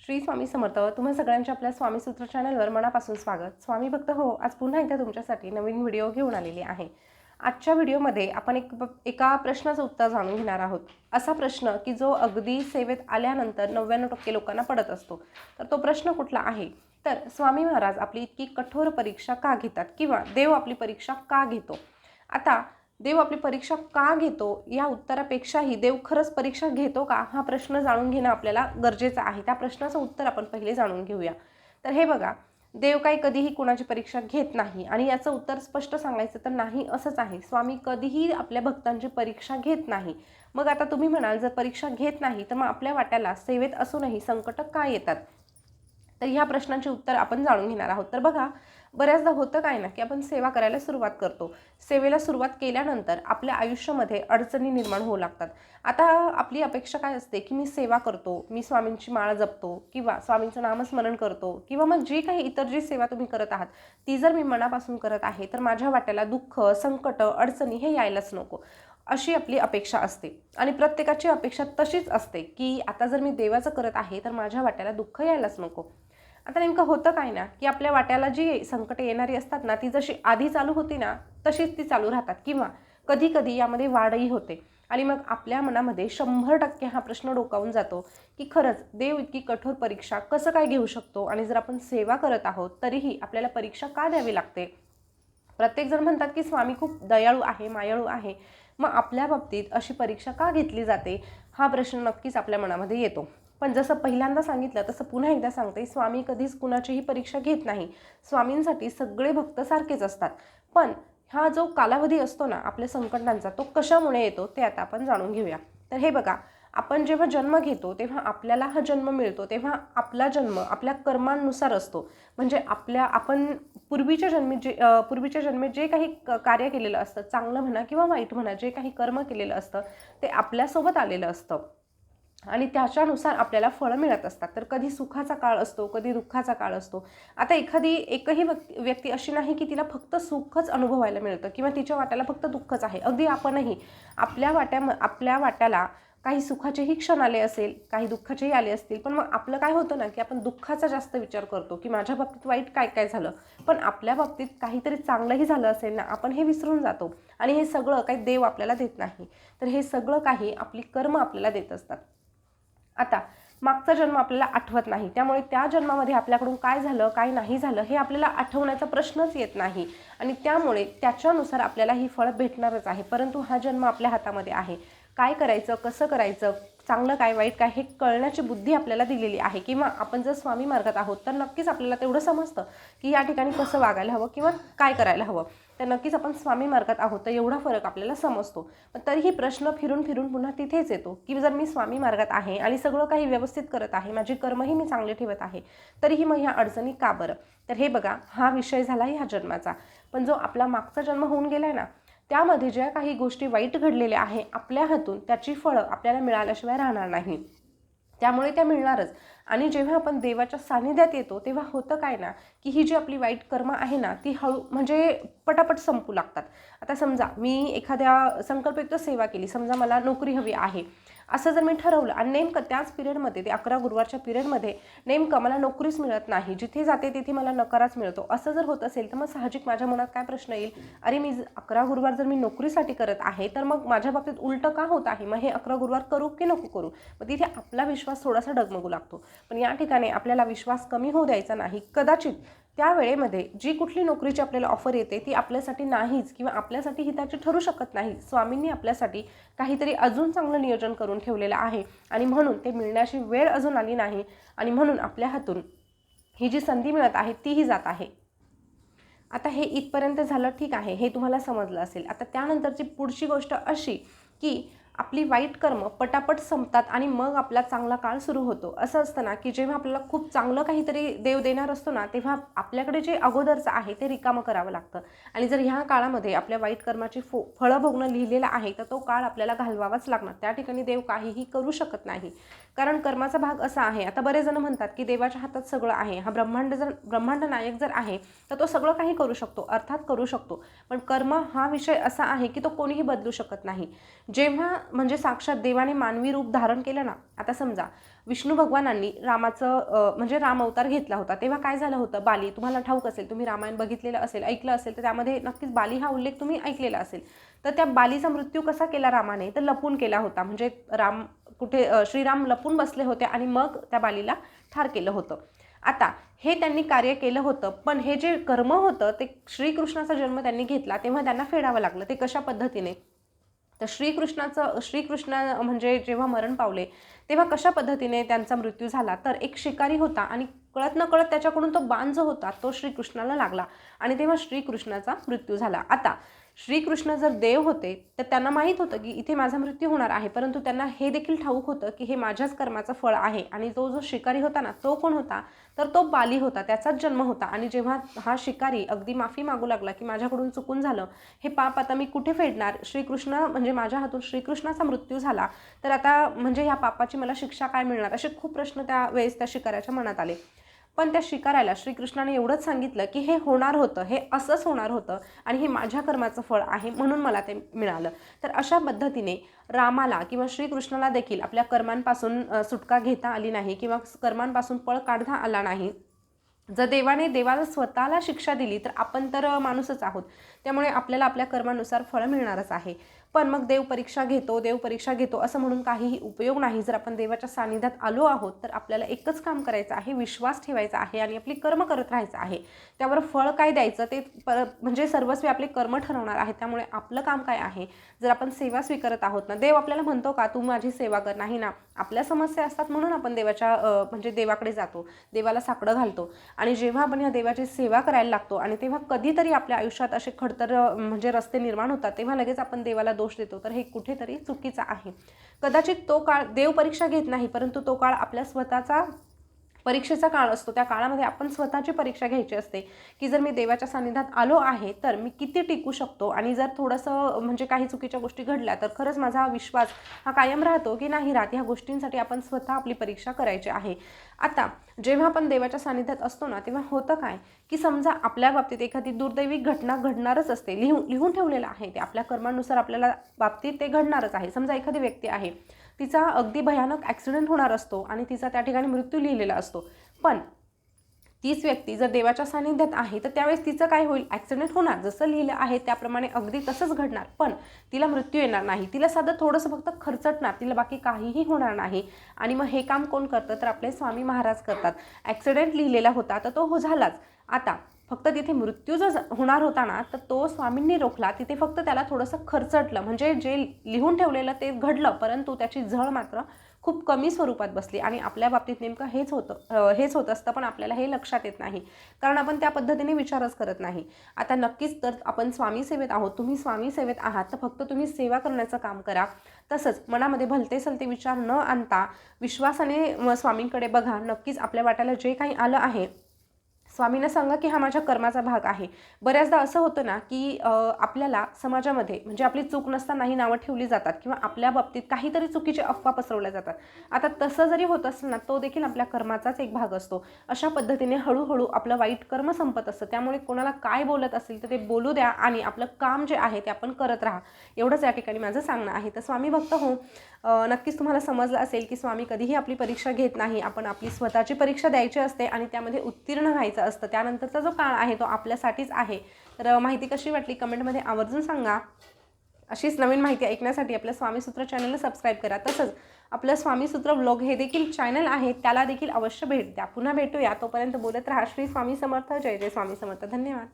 श्री स्वामी समर्थ. तुम्हा सगळ्यांच्या आपल्या स्वामी सूत्र चॅनलवर मनापासून स्वागत. स्वामी भक्त हो आज पुन्हा एकदा तुमच्यासाठी नवीन व्हिडिओ घेऊन आलेली आहे. आजच्या व्हिडिओमध्ये आपण एक एका प्रश्नाचं उत्तर जाणून घेणार आहोत. असा प्रश्न की जो अगदी सेवेत आल्यानंतर नव्याण्णव टक्के लोकांना पडत असतो. तर तो प्रश्न कुठला आहे? तर स्वामी महाराज आपली इतकी कठोर परीक्षा का घेतात? किंवा देव आपली परीक्षा का घेतो? आता देव आपली परीक्षा का घेतो? या उत्तरापेक्षाही देव खरंच परीक्षा घेतो का? हा प्रश्न जाणून घेणं आपल्याला गरजेचं आहे. त्या प्रश्नाचं उत्तर आपण पहिले जाणून घेऊया. तर हे बघा देव काही कधीही कुणाची परीक्षा घेत नाही आणि याचं उत्तर स्पष्ट सांगायचं तर नाही असंच आहे. स्वामी कधीही आपल्या भक्तांची परीक्षा घेत नाही. मग आता तुम्ही म्हणाल जर परीक्षा घेत नाही तर मग आपल्या वाट्याला सेवेत असूनही संकट का येतात? तर ह्या प्रश्नांचे उत्तर आपण जाणून घेणार आहोत. तर बघा बऱ्याचदा होतं काय ना की आपण सेवा करायला सुरुवात करतो. सेवेला सुरुवात केल्यानंतर आपल्या आयुष्यामध्ये अडचणी निर्माण होऊ लागतात. आता आपली अपेक्षा काय असते की मी सेवा करतो मी स्वामींची माळ जपतो किंवा स्वामींचं नामस्मरण करतो किंवा मग जी काही इतर जी सेवा तुम्ही करत आहात ती जर मी मनापासून करत आहे तर माझ्या वाट्याला दुःख संकट अडचणी हे यायलाच नको. अशी आपली अपेक्षा असते. आणि प्रत्येकाची अपेक्षा तशीच असते की आता जर मी देवाचं करत आहे तर माझ्या वाट्याला दुःख यायलाच नको. आता नेमकं होतं काय ना की आपल्या वाट्याला जी संकटं येणारी असतात ना ती जशी आधी चालू होती ना तशीच ती चालू राहतात. किंवा कधी कधी यामध्ये वाढही होते. आणि मग आपल्या मनामध्ये शंभर टक्के हा प्रश्न डोकावून जातो की खरंच देव इतकी कठोर परीक्षा कसं काय घेऊ शकतो? आणि जर आपण सेवा करत आहोत तरीही आपल्याला परीक्षा का द्यावी लागते? प्रत्येकजण म्हणतात की स्वामी खूप दयाळू आहे मायाळू आहे. मग आपल्या बाबतीत अशी परीक्षा का घेतली जाते? हा प्रश्न नक्कीच आपल्या मनामध्ये येतो. पण जसं पहिल्यांदा सांगितलं तसं पुन्हा एकदा सांगते स्वामी कधीच कुणाचीही परीक्षा घेत नाही. स्वामींसाठी सगळे भक्त सारखेच असतात. पण हा जो कालावधी असतो ना आपल्या संकटांचा तो कशामुळे येतो ते आता आपण जाणून घेऊया. तर हे बघा आपण जेव्हा जन्म घेतो तेव्हा आपल्याला हा जन्म मिळतो तेव्हा आपला जन्म आपल्या कर्मांनुसार असतो. म्हणजे आपल्या आपण पूर्वीच्या जन्मी जे पूर्वीच्या जन्मी जे काही क कार्य केलेलं असतं चांगलं म्हणा किंवा वाईट म्हणा जे काही कर्म केलेलं असतं ते आपल्यासोबत आलेलं असतं. आणि त्याच्यानुसार आपल्याला फळं मिळत असतात. तर कधी सुखाचा काळ असतो कधी दुःखाचा काळ असतो. आता एखादी एकही व्यक्ती अशी नाही की तिला फक्त सुखच अनुभवायला मिळतं किंवा तिच्या वाट्याला फक्त दुःखच आहे. अगदी आपणही आपल्या वाट्या आपल्या वाट्याला काही सुखाचेही क्षण आले असेल काही दुःखाचेही आले असतील पण मग आपलं काय होतं ना की आपण दुःखाचा जास्त विचार करतो की माझ्या बाबतीत वाईट काय काय झालं? पण आपल्या बाबतीत काहीतरी चांगलंही झालं असेल ना आपण हे विसरून जातो. आणि हे सगळं काही देव आपल्याला देत नाही. तर हे सगळं काही आपली कर्म आपल्याला देत असतात. आता मागचा जन्म आपल्याला आठवत नाही. त्यामुळे त्या जन्मामध्ये आपल्याकडून काय झालं काय नाही झालं हे आपल्याला आठवण्याचा प्रश्नच येत नाही. आणि त्यामुळे त्याच्यानुसार आपल्याला ही फळं भेटणारच आहे. परंतु हा जन्म आपल्या हातामध्ये आहे. काय करायचं कसं करायचं चांगलं काय वाईट काय हे कळण्याची बुद्धी आपल्याला दिलेली आहे. किंवा आपण जर स्वामी मार्गात आहोत तर नक्कीच आपल्याला तेवढं समजतं की या ठिकाणी कसं वागायला हवं किंवा काय करायला हवं. तर नक्कीच आपण स्वामी मार्गात आहोत तर एवढा फरक आपल्याला समजतो. पण तरीही प्रश्न फिरून फिरून पुन्हा तिथेच येतो की जर मी स्वामी मार्गात आहे आणि सगळं काही व्यवस्थित करत आहे माझे कर्मही मी चांगले ठेवत आहे तरीही मग ह्या अडचणी का बरं? तर हे बघा हा विषय झाला ह्या जन्माचा. पण जो आपला मागचा जन्म होऊन गेला आहे ना त्यामध्ये ज्या काही गोष्टी वाईट घडलेल्या आहे आपल्या हातून त्याची फळं आपल्याला मिळाल्याशिवाय राहणार नाही. त्यामुळे त्या मिळणारच. आणि जेव्हा आपण देवाच्या सानिध्यात येतो तेव्हा होतं काय ना की ही जी आपली वाईट कर्म आहे ना ती हळू म्हणजे पटापट संपू लागतात. आता समजा मी एखाद्या संकल्पयुक्त सेवा केली समजा मला नोकरी हवी आहे. असं जर मी ठरवलं आणि नेमकं त्याच पिरियडमध्ये ते अकरा गुरुवारच्या पिरियडमध्ये नेमकं मला नोकरीच मिळत नाही जिथे जाते तिथे मला नकाराच मिळतो असं जर होत असेल तर मग साहजिक माझ्या मनात काय प्रश्न येईल? अरे मी अकरा गुरुवार जर मी नोकरीसाठी करत आहे तर मग माझ्या बाबतीत उलटं का होत आहे? मग हे अकरा गुरुवार करू की नको करू? मग तिथे आपला विश्वास थोडासा डगमगू लागतो. पण या ठिकाणी आपल्याला विश्वास कमी होऊ द्यायचा नाही. कदाचित त्या वेळेमध्ये जी कुठली नोकरीची आपल्याला ऑफर येते ती आपल्यासाठी नाहीच किंवा आपल्यासाठी हिताची ठरू शकत नाही. स्वामींनी आपल्यासाठी काहीतरी अजून चांगलं नियोजन करून ठेवलेलं आहे आणि म्हणून ते मिळण्याची वेळ अजून आली नाही आणि म्हणून आपल्या हातून ही जी संधी मिळत आहे तीही जात आहे. आता हे इथपर्यंत झालं ठीक आहे. हे तुम्हाला समजलं असेल. आता त्यानंतरची पुढची गोष्ट अशी की आपली वाईट कर्म पटापट संपतात आणि मग आपला चांगला काळ सुरू होतो. असं असतं ना की जेव्हा आपल्याला खूप चांगलं काहीतरी देव देणार असतो ना तेव्हा आपल्याकडे जे अगोदरचं आहे ते रिकामं करावं लागतं. आणि जर ह्या काळामध्ये आपल्या वाईट कर्माची फो फळं भोगणं लिहिलेलं आहे तर तो काळ आपल्याला घालवावाच लागणार. त्या ठिकाणी देव काहीही करू शकत नाही. कारण कर्माचा भाग असा आहे आता बरेच जण म्हणतात की देवाच्या हातात सगळं आहे. हा ब्रह्मांड जर ब्रह्मांड नायक जर आहे तर तो सगळं काही करू शकतो अर्थात करू शकतो. पण कर्म हा विषय असा आहे की तो कोणीही बदलू शकत नाही. जेव्हा म्हणजे साक्षात देवाने मानवी रूप धारण केलं ना आता समजा विष्णू भगवानांनी रामाचं म्हणजे राम अवतार घेतला होता तेव्हा काय झालं होतं? बाली तुम्हाला ठाऊक असेल तुम्ही रामायण बघितलेलं असेल ऐकलं असेल तर त्यामध्ये नक्कीच बाली हा उल्लेख तुम्ही ऐकलेला असेल. तर त्या बालीचा मृत्यू कसा केला रामाने? तर लपून केला होता म्हणजे राम कुठे श्रीराम लपून बसले होते आणि मग त्या बालीला ठार केलं होतं. आता हे त्यांनी कार्य केलं होतं पण हे जे कर्म होतं ते श्रीकृष्णाचा जन्म त्यांनी घेतला तेव्हा त्यांना फेडावं लागलं. ते कशा पद्धतीने? तर श्रीकृष्णाचं श्रीकृष्ण म्हणजे जेव्हा मरण पावले तेव्हा कशा पद्धतीने त्यांचा मृत्यू झाला? तर एक शिकारी होता आणि कळत न कळत त्याच्याकडून तो बाण जो होता तो श्रीकृष्णाला लागला आणि तेव्हा श्रीकृष्णाचा मृत्यू झाला. आता श्रीकृष्ण जर देव होते तर त्यांना माहीत होतं की इथे माझा मृत्यू होणार आहे. परंतु त्यांना हे देखील ठाऊक होतं की हे माझ्याच कर्माचं फळ आहे. आणि तो जो शिकारी होता ना तो कोण होता? तर तो बाली होता. त्याचाच जन्म होता. आणि जेव्हा हा शिकारी अगदी माफी मागू लागला की माझ्याकडून चुकून झालं हे पाप आता मी कुठे फेडणार? श्रीकृष्ण म्हणजे माझ्या हातून श्रीकृष्णाचा मृत्यू झाला. तर आता म्हणजे ह्या पापाची मला शिक्षा काय मिळणार? असे खूप प्रश्न त्या वेळेस त्या शिकाऱ्याच्या मनात आले. पण त्या शिकाऱ्याला श्रीकृष्णाने एवढंच सांगितलं की हे होणार होतं हे असंच होणार होतं आणि हे माझ्या कर्माचं फळ आहे म्हणून मला ते मिळालं. तर अशा पद्धतीने रामाला किंवा श्रीकृष्णाला देखील आपल्या कर्मांपासून सुटका घेता आली नाही किंवा कर्मांपासून पळ काढता आला नाही. जर देवाने देवाला स्वतःला शिक्षा दिली तर आपण तर माणूसच आहोत. त्यामुळे आपल्याला आपल्या कर्मानुसार फळं मिळणारच आहे. पण मग देव परीक्षा घेतो देव परीक्षा घेतो असं म्हणून काहीही उपयोग नाही. जर आपण देवाच्या सानिध्यात आलो आहोत तर आपल्याला एकच काम करायचं आहे विश्वास ठेवायचा आहे आणि आपली कर्म करत राहायचं आहे. त्यावर फळ काय द्यायचं ते पर म्हणजे सर्वस्वी आपले कर्म ठरवणार आहे. त्यामुळे आपलं काम काय आहे? जर आपण सेवा स्वीकारत आहोत ना देव आपल्याला म्हणतो का तू माझी सेवा कर. नाही ना. आपल्या समस्या असतात म्हणून आपण देवाच्या म्हणजे देवाकडे जातो. देवाला साकडं घालतो. आणि जेव्हा आपण ह्या देवाची सेवा करायला लागतो आणि तेव्हा कधीतरी आपल्या आयुष्यात असे खडतर म्हणजे रस्ते निर्माण होतात तेव्हा लगेच आपण देवाला दोष देतो. तर हे कुठेतरी चुकीचं आहे. कदाचित तो काळ देव परीक्षा घेत नाही परंतु तो काळ आपल्या स्वतःचा परीक्षेचा काळ असतो. त्या काळामध्ये आपण स्वतःची परीक्षा घ्यायची असते. की जर मी देवाच्या सानिध्यात आलो आहे तर मी किती टिकू शकतो? आणि जर थोडंसं म्हणजे काही चुकीच्या गोष्टी घडल्या तर खरंच माझा विश्वास हा कायम राहतो की नाही राहत. ह्या गोष्टींसाठी आपण स्वतः आपली परीक्षा करायची आहे. आता जेव्हा आपण देवाच्या सानिध्यात असतो ना तेव्हा होतं काय? की समजा आपल्या बाबतीत एखादी दुर्दैवी घटना घडणारच असते. लिहून लिहून ठेवलेलं आहे ते. आपल्या कर्मानुसार आपल्याला बाबतीत ते घडणारच आहे. समजा एखादी व्यक्ती आहे. तिचा अगदी भयानक ॲक्सिडेंट होणार असतो आणि तिचा त्या ठिकाणी मृत्यू लिहिलेला असतो. पण तीच व्यक्ती जर देवाच्या सानिध्यात आहे तर त्यावेळेस तिचं काय होईल? ॲक्सिडेंट होणार. जसं लिहिलं आहे त्याप्रमाणे अगदी तसंच घडणार. पण तिला मृत्यू येणार नाही. तिला साधं थोडंसं फक्त खर्चटणार. तिला बाकी काहीही होणार नाही. आणि मग हे काम कोण करतं? तर आपले स्वामी महाराज करतात. ॲक्सिडेंट लिहिलेला होता तर तो हो झालाच. आता फक्त तिथे मृत्यू जो होणार होता ना तर तो स्वामींनी रोखला. तिथे फक्त त्याला थोडंसं खर्चटलं. म्हणजे जे लिहून ठेवलेलं ते घडलं परंतु त्याची झळ मात्र खूप कमी स्वरूपात बसली. आणि आपल्या बाबतीत नेमकं हेच होतं हेच होत असतं पण आपल्याला हे लक्षात येत नाही. कारण आपण त्या पद्धतीने विचारच करत नाही. आता नक्कीच तर आपण स्वामी सेवेत आहोत. तुम्ही स्वामी सेवेत आहात तर फक्त तुम्ही सेवा करण्याचं काम करा. तसंच मनामध्ये भलते सलते विचार न आणता विश्वासाने स्वामींकडे बघा. नक्कीच आपल्या वाट्याला जे काही आलं आहे स्वामींना सांगा की हा माझ्या कर्माचा भाग आहे. बऱ्याचदा असं होतं ना की आपल्याला समाजामध्ये म्हणजे आपली चूक नसतानाही नावं ठेवली जातात किंवा आपल्या बाबतीत काहीतरी चुकीचे अफवा पसरवल्या जातात. आता तसं जरी होत असलं ना तो देखील आपल्या कर्माचाच एक भाग असतो. अशा पद्धतीने हळूहळू आपलं वाईट कर्म संपत असतं. त्यामुळे कोणाला काय बोलत असेल तर ते बोलू द्या आणि आपलं काम जे आहे ते आपण करत राहा. एवढंच या ठिकाणी माझं सांगणं आहे. तर स्वामी भक्त हो नक्कीच तुम्हाला समजलं असेल की स्वामी कधीही आपली परीक्षा घेत नाही. आपण आपली स्वतःची परीक्षा द्यायची असते आणि त्यामध्ये उत्तीर्ण व्हायचं असतं. त्यानंतरचा जो काळ आहे तो आपल्यासाठीच आहे. तर माहिती कशी वाटली कमेंटमध्ये आवर्जून सांगा. अशीच नवीन माहिती ऐकण्यासाठी आपल्या स्वामीसूत्र चॅनलला सबस्क्राईब करा. तसंच आपलं स्वामीसूत्र ब्लॉग हे देखील चॅनल आहे. त्याला देखील अवश्य भेट द्या. पुन्हा भेटूया. तोपर्यंत बोलत राहा. श्री स्वामी समर्थ. जय जय स्वामी समर्थ. धन्यवाद.